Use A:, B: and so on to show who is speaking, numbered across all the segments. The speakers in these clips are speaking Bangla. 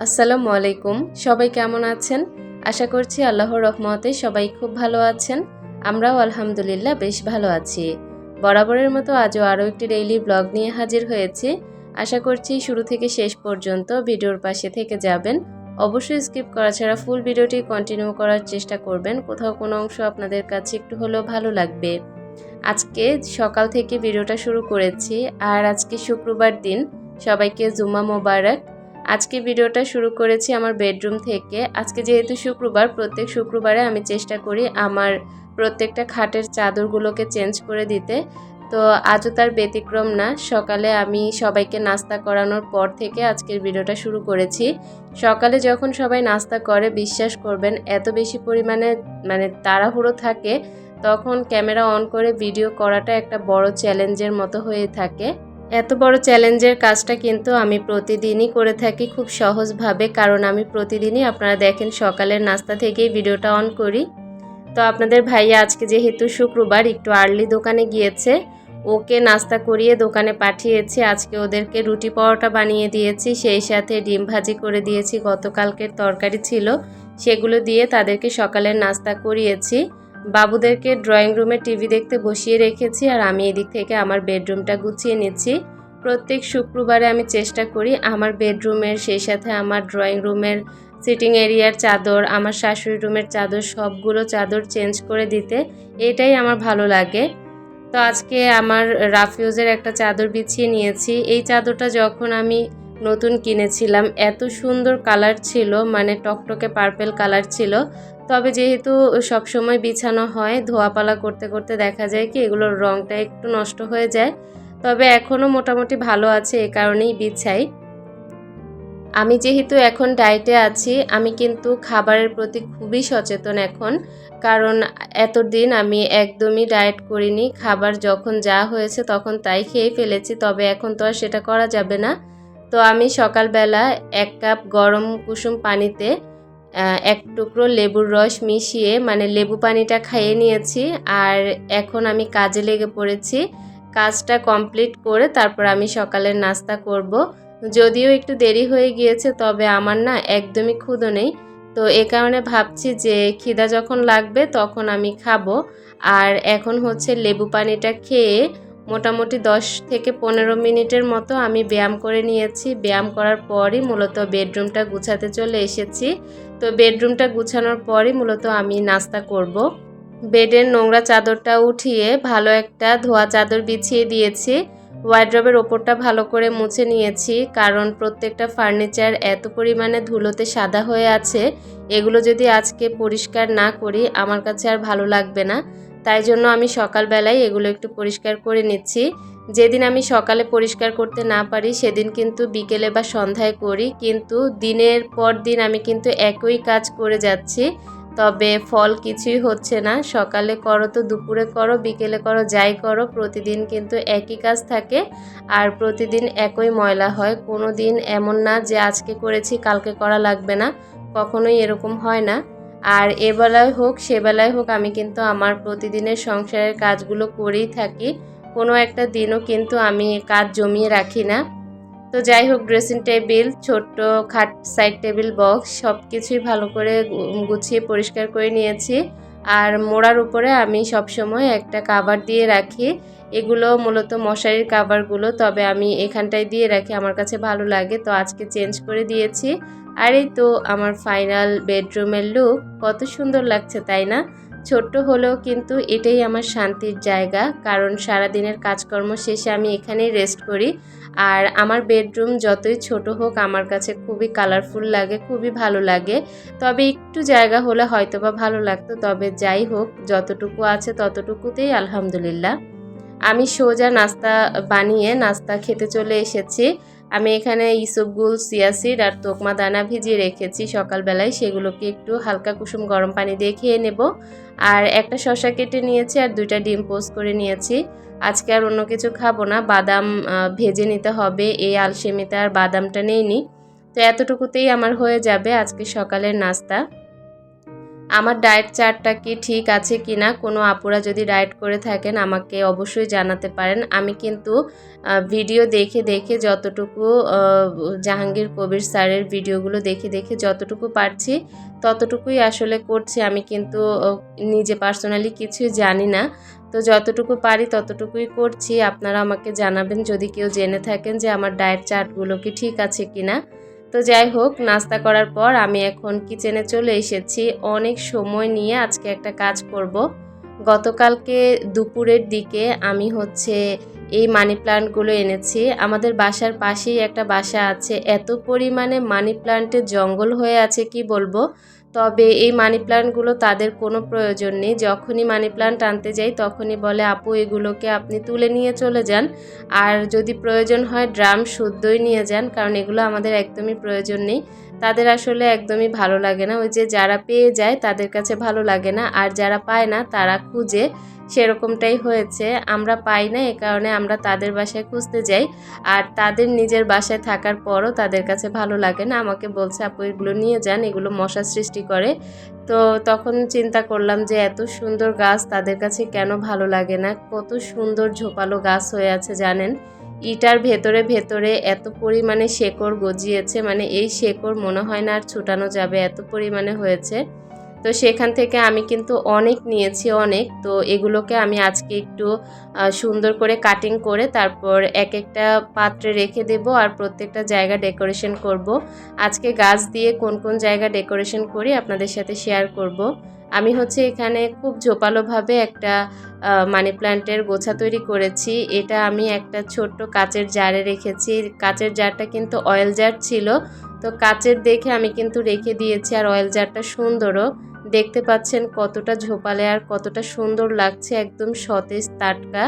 A: আসসালামু আলাইকুম। সবাই কেমন আছেন? আশা করছি আল্লাহর রহমতে সবাই খুব ভালো আছেন। আমরাও আলহামদুলিল্লাহ বেশ ভালো আছি। বরাবরের মতো আজও আরও একটি ডেইলি ব্লগ নিয়ে হাজির হয়েছি। আশা করছি শুরু থেকে শেষ পর্যন্ত ভিডিওর পাশে থেকে যাবেন। অবশ্যই স্কিপ করা ছাড়া ফুল ভিডিওটি কন্টিনিউ করার চেষ্টা করবেন। কোথাও কোনো অংশ আপনাদের কাছে একটু হলেও ভালো লাগবে। আজকে সকাল থেকে ভিডিওটা শুরু করেছি। আর আজকে শুক্রবার দিন। সবাইকে জুম্মা মোবারক। আজকে ভিডিওটা শুরু করেছি আমার বেডরুম থেকে। আজকে যেহেতু শুক্রবার, প্রত্যেক শুক্রবারে আমি চেষ্টা করি আমার প্রত্যেকটা খাটের চাদরগুলোকে চেঞ্জ করে দিতে। তো আজও তার ব্যতিক্রম না, সকালে আমি সবাইকে নাস্তা করানোর পর থেকে আজকের ভিডিওটা শুরু করেছি। সকালে যখন সবাই নাস্তা করে, বিশ্বাস করবেন, এত বেশি পরিমাণে মানে তাড়াহুড়ো থাকে, তখন ক্যামেরা অন করে ভিডিও করাটা একটা বড় চ্যালেঞ্জের মতো হয়ে থাকে। এত বড় চ্যালেঞ্জের কাজটা কিন্তু আমি প্রতিদিনই করে থাকি খুব সহজভাবে, কারণ আমি প্রতিদিনই আপনারা দেখেন সকালের নাস্তা থেকেই ভিডিওটা অন করি। তো আপনাদের ভাইয়া আজকে যেহেতু শুক্রবার, একটু আর্লি দোকানে গিয়েছে, ওকে নাস্তা করিয়ে দোকানে পাঠিয়েছি। আজকে ওদেরকে রুটি পরোটা বানিয়ে দিয়েছি, সেই সাথে ডিম ভাজি করে দিয়েছি। গতকালকের তরকারি ছিল, সেগুলো দিয়ে তাদেরকে সকালের নাস্তা করিয়েছি। বাবুদেরকে ড্রয়িং রুমে টিভি দেখতে বসিয়ে রেখেছি আর আমি এদিক থেকে আমার বেডরুমটা গুছিয়ে নিচ্ছি। প্রত্যেক শুক্রবারে আমি চেষ্টা করি আমার বেডরুমের, সেই সাথে আমার ড্রয়িং রুমের সিটিং এরিয়ার চাদর, আমার শাশুড়ি রুমের চাদর, সবগুলো চাদর চেঞ্জ করে দিতে। এটাই আমার ভালো লাগে। তো আজকে আমার রাফিউজের একটা চাদর বিছিয়ে নিয়েছি। এই চাদরটা যখন আমি নতুন কিনেছিলাম। এত সুন্দর কালার ছিল মানে টকটকে পার্পেল কালার ছিল। তবে যেহেতু সবসময় বিছানো হয়, ধোয়াপালা করতে করতে দেখা যায় কি, এগুলোর রঙটা একটু নষ্ট হয়ে যায়। তবে এখনও মোটামুটি ভালো আছে, এ কারণেই বিছাই। আমি যেহেতু এখন ডায়েটে আছি, আমি কিন্তু খাবারের প্রতি খুবই সচেতন এখন। কারণ এতদিন আমি একদমই ডায়েট করিনি, খাবার যখন যা হয়েছে তখন তাই খেয়ে ফেলেছি, তবে এখন তো আর সেটা করা যাবে না। তো আমি সকালবেলা এক কাপ গরম কুসুম পানিতে এক টুকরো লেবুর রস মিশিয়ে মানে লেবু পানিটা খাইয়ে নিয়েছি। আর এখন আমি কাজে লেগে পড়েছি। কাজটা কমপ্লিট করে তারপর আমি সকালের নাস্তা করব। যদিও একটু দেরি হয়ে গিয়েছে, তবে আমার না একদমই ক্ষুদো নেই। তো এ কারণে ভাবছি যে খিদা যখন লাগবে তখন আমি খাব। আর এখন হচ্ছে লেবু পানিটা খেয়ে মোটামুটি দশ থেকে পনেরো মিনিটের মতো আমি ব্যায়াম করে নিয়েছি। ব্যায়াম করার পরই মূলত বেডরুমটা গুছাতে চলে এসেছি। তো বেডরুমটা গুছানোর পরই মূলত আমি নাস্তা করব। বেডের নোংরা চাদরটা উঠিয়ে ভালো একটা ধোয়া চাদর বিছিয়ে দিয়েছি। ওয়াইড্রবের ওপরটা ভালো করে মুছে নিয়েছি কারণ প্রত্যেকটা ফার্নিচার এত পরিমাণে ধুলোতে সাদা হয়ে আছে। এগুলো যদি আজকে পরিষ্কার না করি আমার কাছে আর ভালো লাগবে না। তাই জন্য আমি সকালবেলায় এগুলো একটু পরিষ্কার করে নিচ্ছি। যেদিন আমি সকালে পরিষ্কার করতে না পারি, সেদিন কিন্তু বিকেলে বা সন্ধ্যায় করি। কিন্তু দিনের পর দিন আমি কিন্তু একই কাজ করে যাচ্ছি। তবে ফল কিছুই হচ্ছে না। সকালে করো তো, দুপুরে করো, বিকেলে করো, যাই করো, প্রতিদিন কিন্তু একই কাজ থাকে। আর প্রতিদিন একই ময়লা হয়। কোনো দিন এমন না যে আজকে করেছি, কালকে করা লাগবে না। কখনোই এরকম হয় না। আর এ বেলায় হোক, সে বেলায় হোক, আমি কিন্তু আমার প্রতিদিনের সংসারের কাজগুলো করেই থাকি। কোনো একটা দিনও কিন্তু আমি কাজ জমিয়ে রাখি না। তো যাই হোক ড্রেসিং টেবিল ছোট্ট খাট সাইড টেবিল বক্স সব কিছুই ভালো করে গুছিয়ে পরিষ্কার করে নিয়েছি। আর মোড়ার উপরে আমি সবসময় একটা কাবার দিয়ে রাখি। এগুলো মূলত মশারির কাভারগুলো তবে আমি এখানটায় দিয়ে রাখি, আমার কাছে ভালো লাগে। তো আজকে চেঞ্জ করে দিয়েছি। আর এই তো, আমার ফাইনাল বেডরুমের লুক কত সুন্দর লাগছে, তাই না? ছোট্ট হলেও কিন্তু এটাই আমার শান্তির জায়গা, কারণ সারা দিনের কাজকর্ম শেষে আমি এখানেই রেস্ট করি। আর আমার বেডরুম যতই ছোট হোক, আমার কাছে খুবই কালারফুল লাগে, খুবই ভালো লাগে। তবে একটু জায়গা হলে হয়তো বা ভালো লাগতো, তবে যাই হোক, যতটুকু আছে ততটুকুতেই আলহামদুলিল্লাহ। আমি সোজা নাস্তা বানিয়ে নাস্তা খেতে চলে এসেছি। আমি এখানে ইসবগুল সিয়াসিড আর তোকমা দানা ভিজিয়ে রেখেছি। সকালবেলায় সেগুলোকে একটু হালকা কুসুম গরম পানি দিয়ে খেয়ে নেব। আর একটা শশা কেটে নিয়েছি আর দুইটা ডিম পোস্ট করে নিয়েছি। আজকে আর অন্য কিছু খাব না। বাদাম ভেজে নিতে হবে। এই আলসেমিতে আর বাদামটা নেইনি। তো এতটুকুতেই আমার হয়ে যাবে আজকে সকালের নাস্তা। আমার ডায়েট চার্টটা কি ঠিক আছে কি না কোনো আপুরা যদি ডায়েট করে থাকেন, আমাকে অবশ্যই জানাতে পারেন। আমি কিন্তু ভিডিও দেখে দেখে যতটুকু জাহাঙ্গীর কবির স্যারের ভিডিওগুলো দেখে দেখে যতটুকু পারছি, ততটুকুই আসলে করছি। আমি কিন্তু নিজে পার্সোনালি কিছুই জানি না। তো যতটুকু পারি ততটুকুই করছি। আপনারা আমাকে জানাবেন যদি কেউ জেনে থাকেন যে আমার ডায়েট চার্টগুলো কি ঠিক আছে কি না তো যাই হোক, নাস্তা করার পর আমি এখন কিচেনে চলে এসেছি। অনেক সময় নিয়ে আজকে একটা কাজ করব। গতকালকে দুপুরের দিকে আমি হচ্ছে এই মানি প্লান্টগুলো এনেছি। আমাদের বাসার পাশেই একটা বাসা আছে। এত পরিমাণে মানি প্লান্টের জঙ্গল হয়ে আছে, কি বলব? তবে এই মানি প্লান্টগুলো তাদের কোনো প্রয়োজন নেই। যখনই মানি প্লান্ট আনতে যাই, তখনই বলে, আপু, এগুলোকে আপনি তুলে নিয়ে চলে যান। আর যদি প্রয়োজন হয়, ড্রাম শুদ্ধই নিয়ে যান, কারণ এগুলো আমাদের একদমই প্রয়োজন নেই। তাদের আসলে একদমই ভালো লাগে না। ওই যে যারা পেয়ে যায় তাদের কাছে ভালো লাগে না। আর যারা পায় না তারা খুঁজে সেরকমটাই হয়েছে। আমরা পাই না, এ কারণে আমরা তাদের বাসায় খুঁজতে যাই। আর তাদের নিজের বাসায় থাকার পরও তাদের কাছে ভালো লাগে না। আমাকে বলছে, আপু, এগুলো নিয়ে যান, এগুলো মশা সৃষ্টি করে। তো তখন চিন্তা করলাম যে, এত সুন্দর গাছ তাদের কাছে কেন ভালো লাগে না? কত সুন্দর ঝোপালো গাছ হয়ে আছে, জানেন? ইটার ভেতরে ভেতরে এত পরিমাণে শেকড় গজিয়েছে মানে এই শেকড় মনে হয় না আর ছুটানো যাবে, এত পরিমাণে হয়েছে। তো সেখান থেকে আমি কিন্তু অনেক নিয়েছি, অনেক। তো এগুলোকে আমি আজকে একটু সুন্দর করে কাটিং করে তারপর এক একটা পাত্রে রেখে দেব আর প্রত্যেকটা জায়গা ডেকোরেশন করব। আজকে গাছ দিয়ে কোন কোন জায়গা ডেকোরেশন করি আপনাদের সাথে শেয়ার করব। আমি হচ্ছে এখানে খুব ঝোপালোভাবে একটা মানি প্ল্যান্টের গোছা তৈরি করেছি। এটা আমি একটা ছোট্ট কাচের জারে রেখেছি। কাচের জারটা কিন্তু অয়েল জার ছিল। তো কাচের দেখে আমি কিন্তু রেখে দিয়েছি আর অয়েল জারটা সুন্দরও। দেখতে পাচ্ছেন কতটা ঝোপালে আর কতটা সুন্দর লাগছে, একদম সতেজ, টাটকা।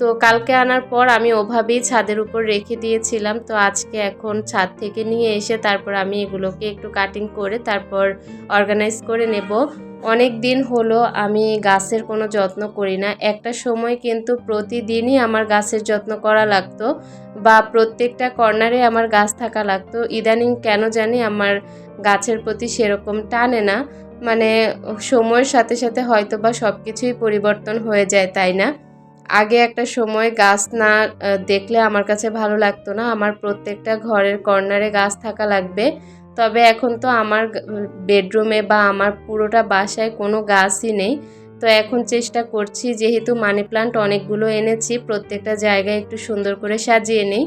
A: তো কালকে আনার পর আমি ওভাবেই ছাদের উপর রেখে দিয়েছিলাম। তো আজকে এখন ছাদ থেকে নিয়ে এসে তারপর আমি এগুলোকে একটু কাটিং করে তারপর অর্গানাইজ করে নেব। অনেক দিন হলো আমি গাছের কোনো যত্ন করি না। একটা সময় কিন্তু প্রতিদিনই আমার গাছের যত্ন করা লাগতো বা প্রত্যেকটা কর্নারে আমার গাছ থাকা লাগতো। ইদানিং কেন জানি আমার গাছের প্রতি সেরকম টানে না। মানে সময়ের সাথে সাথে হয়তো বা সব কিছুই পরিবর্তন হয়ে যায়, তাই না? আগে একটা সময় গাছ না দেখলে আমার কাছে ভালো লাগতো না। আমার প্রত্যেকটা ঘরের কর্নারে গাছ থাকা লাগবে। তবে এখন তো আমার বেডরুমে বা আমার পুরোটা বাসায় কোনো গাছই নেই। তো এখন চেষ্টা করছি, যেহেতু মানি প্লান্ট অনেকগুলো এনেছি, প্রত্যেকটা জায়গায় একটু সুন্দর করে সাজিয়ে নিই।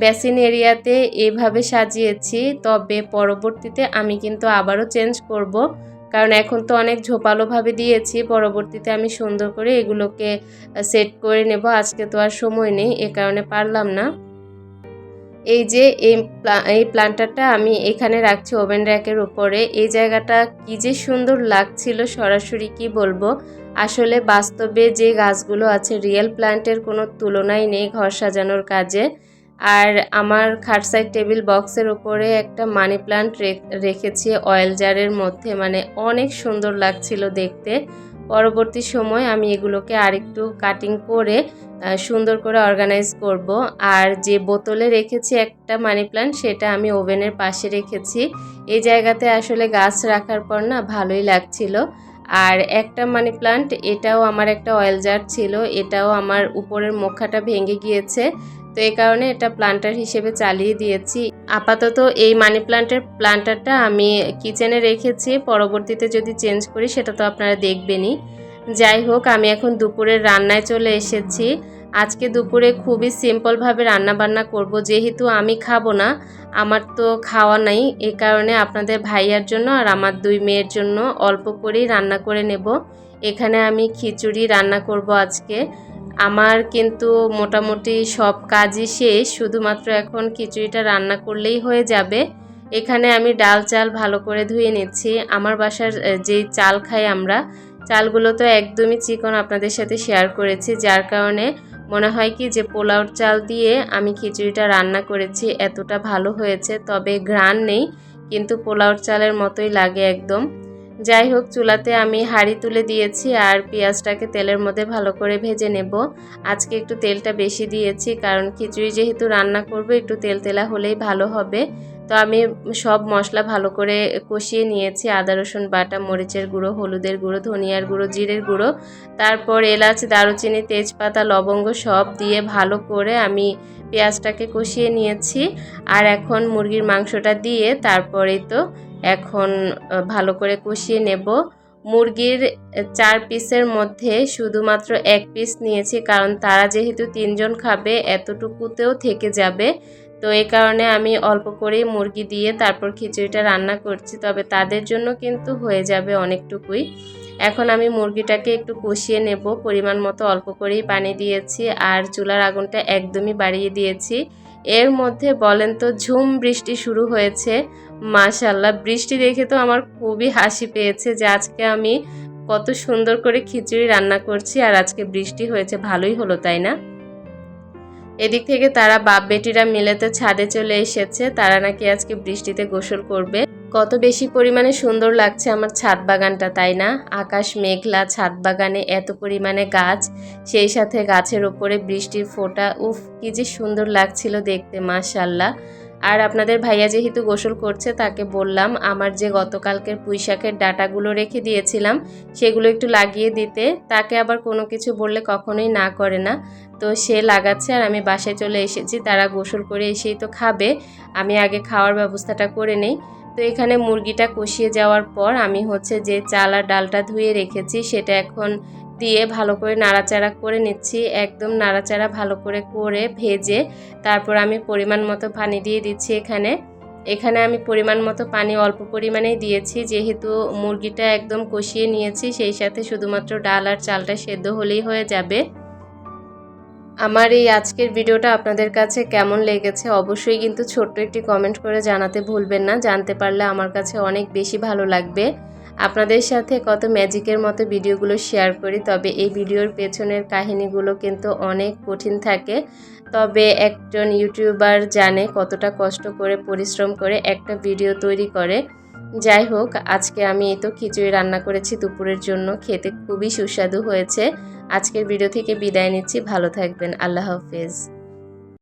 A: বেসিন এরিয়াতে এভাবে সাজিয়েছি, তবে পরবর্তীতে আমি কিন্তু আবারও চেঞ্জ করব। কারণ এখন তো অনেক ঝোপালোভাবে দিয়েছি, পরবর্তীতে আমি সুন্দর করে এগুলোকে সেট করে নেব। আজকে তো আর সময় নেই, এ কারণে পারলাম না। এই যে এই এই প্লান্টারটা আমি এখানে রাখছি ওভেন র্যাকের উপরে। এই জায়গাটা কি যে সুন্দর লাগছিল সরাসরি কি বলব? আসলে বাস্তবে যে গাছগুলো আছে, রিয়েল প্ল্যান্টের কোনো তুলনাই নেই ঘর সাজানোর কাজে। আর আমার খাটসাইড টেবিল বক্সের উপরে একটা মানি প্লান্ট রেখেছি অয়েল জারের মধ্যে। মানে অনেক সুন্দর লাগছিল দেখতে। পরবর্তী সময় আমি এগুলোকে আরেকটু কাটিং করে সুন্দর করে অর্গানাইজ করব। আর যে বোতলে রেখেছি একটা মানি প্ল্যান্ট সেটা আমি ওভেনের পাশে রেখেছি। এই জায়গাতে আসলে গাছ রাখার পর না ভালোই লাগছিল। আর একটা মানি প্লান্ট এটাও আমার একটা অয়েল জার ছিল। এটাও আমার উপরের মুখাটা ভেঙে গিয়েছে। তো এই কারণে এটা প্লান্টার হিসেবে চালিয়ে দিয়েছি। আপাতত এই মানি প্লান্টের প্লান্টারটা আমি কিচেনে রেখেছি। পরবর্তীতে যদি চেঞ্জ করি, সেটা তো আপনারা দেখবেনই। যাই হোক, আমি এখন দুপুরের রান্নায় চলে এসেছি। আজকে দুপুরে খুবই সিম্পলভাবে রান্না বান্না করব। যেহেতু আমি খাব না, আমার তো খাওয়া নাই। এই কারণে আপনাদের ভাইয়ার জন্য আর আমার দুই মেয়ের জন্য অল্প করেই রান্না করে নেব। এখানে আমি খিচুড়ি রান্না করব আজকে। আমার কিন্তু মোটামুটি সব কাজই শেষ, শুধুমাত্র এখন খিচুড়িটা রান্না করলেই হয়ে যাবে। এখানে আমি ডাল চাল ভালো করে ধুয়ে নিচ্ছি। আমার বাসার যেই চাল খাই আমরা, চালগুলো তো একদমই চিকন আপনাদের সাথে শেয়ার করেছি। যার কারণে মনে হয় কি যে পোলাওর চাল দিয়ে আমি খিচুড়িটা রান্না করেছি, এতটা ভালো হয়েছে। তবে ঘ্রাণ নেই, কিন্তু পোলাওর চালের মতোই লাগে একদম। যাই হোক, চুলাতে আমি হাঁড়ি তুলে দিয়েছি আর পেঁয়াজটাকে তেলের মধ্যে ভালো করে ভেজে নেব। আজকে একটু তেলটা বেশি দিয়েছি, কারণ খিচুড়ি যেহেতু রান্না করব, একটু তেল তেলা হলেই ভালো হবে। তো আমি সব মশলা ভালো করে কষিয়ে নিয়েছি, আদা, রসুন বাটা, মরিচের গুঁড়ো, হলুদের গুঁড়ো, ধনিয়ার গুঁড়ো, জিরের গুঁড়ো। তারপর এলাচ, দারুচিনি, তেজপাতা, লবঙ্গ সব দিয়ে ভালো করে আমি পেঁয়াজটাকে কষিয়ে নিয়েছি। আর এখন মুরগির মাংসটা দিয়ে তারপরে তো এখন ভালো করে কষিয়ে নেব। মুরগির চার পিসের মধ্যে শুধুমাত্র এক পিস নিয়েছি, কারণ তারা যেহেতু তিনজন খাবে, এতটুকুতেও থেকে যাবে। তো এই কারণে আমি অল্প করেই মুরগি দিয়ে তারপর খিচুড়িটা রান্না করছি, তবে তাদের জন্য কিন্তু হয়ে যাবে অনেকটুকুই। এখন আমি মুরগিটাকে একটু কষিয়ে নেব, পরিমাণ মতো অল্প করেই পানি দিয়েছি, আর চুলার আগুনটা একদমই বাড়িয়ে দিয়েছি। এর মধ্যে বলেন তো ঝুম বৃষ্টি শুরু হয়েছে মাশাল্লাহ বৃষ্টি দেখে তো আমার খুবই হাসি পেয়েছে যে আজকে আমি কত সুন্দর করে খিচুড়ি রান্না করছি আর আজকে বৃষ্টি হয়েছে, ভালোই হলো, তাই না? এদিক থেকে তারা বাপ বেটিরা মিলে তো ছাদে চলে এসেছে, তারা নাকি আজকে বৃষ্টিতে গোসল করবে। কত বেশি পরিমাণে সুন্দর লাগছে আমার ছাদ বাগানটা, তাই না? আকাশ মেঘলা, ছাদ বাগানে এত পরিমাণে গাছ, সেই সাথে গাছের ওপরে বৃষ্টির ফোঁটা, উফ, কি যে সুন্দর লাগছিল দেখতে মাশাল্লাহ আর আপনাদের ভাইয়া যেহেতু গোসল করছে, তাকে বললাম আমার যে গতকালকের পুঁইশাকের ডাটাগুলো রেখে দিয়েছিলাম, সেগুলো একটু লাগিয়ে দিতে। তাকে আবার কোনো কিছু বললে কখনোই না করে না। তো সে লাগাচ্ছে আর আমি বাসায় চলে এসেছি, তারা গোসল করে এসেই তো খাবে। আমি আগে খাওয়ার ব্যবস্থাটা করে নেই। তো এখানে মুরগিটা কষিয়ে যাওয়ার পর আমি হচ্ছে যে চাল আর ডালটা ধুয়ে রেখেছি, সেটা এখন দিয়ে ভালো করে নাড়াচাড়া করে নিচ্ছি। একদম নাড়াচাড়া ভালো করে করে ভেজে তারপর আমি পরিমাণ মতো পানি দিয়ে দিচ্ছি এখানে। এখানে আমি পরিমাণ মতো পানি অল্প পরিমাণেই দিয়েছি। যেহেতু মুরগিটা একদম কষিয়ে নিয়েছি, সেই সাথে শুধুমাত্র ডাল আর চালটা সেদ্ধ হলেই হয়ে যাবে। আমার এই আজকের ভিডিওটা আপনাদের কাছে কেমন লেগেছে অবশ্যই কিন্তু ছোট্ট একটি কমেন্ট করে জানাতে ভুলবেন না। জানতে পারলে আমার কাছে অনেক বেশি ভালো লাগবে। আপনাদের সাথে কত ম্যাজিকের মতো ভিডিওগুলো শেয়ার করি, তবে এই ভিডিওর পেছনের কাহিনীগুলো কিন্তু অনেক কঠিন থাকে। তবে একজন ইউটিউবার জানে কতটা কষ্ট করে, পরিশ্রম করে একটা ভিডিও তৈরি করে। যাই হোক, আজকে আমি এই তো খিচুড়ি রান্না করেছি দুপুরের জন্য, খেতে খুবই সুস্বাদু হয়েছে। আজকের ভিডিও থেকে বিদায় নিচ্ছি, ভালো থাকবেন, আল্লাহ হাফেজ।